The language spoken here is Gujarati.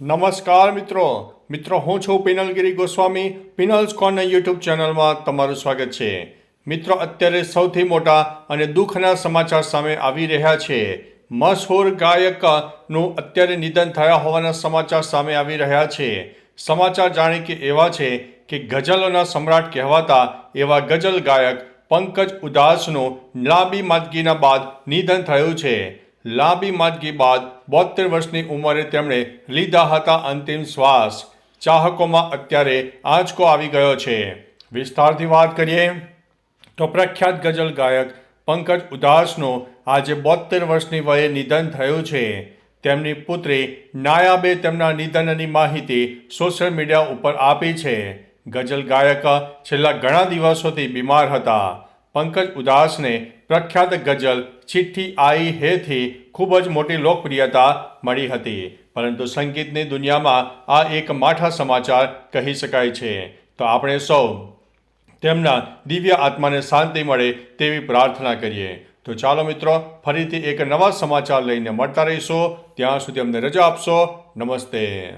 નમસ્કાર મિત્રો. મિત્રો, હું છું પિનલગીરી ગોસ્વામી. પિનલ્સ કોર્નર યુટ્યુબ ચેનલમાં તમારું સ્વાગત છે. મિત્રો, અત્યારે સૌથી મોટા અને દુઃખના સમાચાર સામે આવી રહ્યા છે. મશહૂર ગાયકનું અત્યારે નિધન થયા હોવાના સમાચાર સામે આવી રહ્યા છે. સમાચાર જાણે કે એવા છે કે ગઝલોના સમ્રાટ કહેવાતા એવા ગઝલ ગાયક પંકજ ઉદાસનું લાંબી માંદગીના બાદ નિધન થયું છે. લાંબી માંદગી બાદ બોતેર વર્ષની ઉંમરે તેમણે લીધા હતા અંતિમ શ્વાસ. ચાહકોમાં અત્યારે આંચકો આવી ગયો છે. વિસ્તારથી વાત કરીએ તો પ્રખ્યાત ગઝલ ગાયક પંકજ ઉદાસનું આજે બોતેર વર્ષની વયે નિધન થયું છે. તેમની પુત્રી નાયાબે તેમના નિધનની માહિતી સોશિયલ મીડિયા ઉપર આપી છે. ગઝલ ગાયક છેલ્લા ઘણા દિવસોથી બીમાર હતા. પંકજ ઉદાસને પ્રખ્યાત ગઝલ ચિઠ્ઠી આઈ હેથી ખૂબ જ મોટી લોકપ્રિયતા મળી હતી. પરંતુ સંગીતની દુનિયામાં આ એક માઠા સમાચાર કહી શકાય છે. તો આપણે સૌ તેમના દિવ્ય આત્માને શાંતિ મળે તેવી પ્રાર્થના કરીએ. તો ચાલો મિત્રો, ફરીથી એક નવા સમાચાર લઈને મળતા રહીશું. ત્યાં સુધી અમને રજા આપશો. નમસ્તે.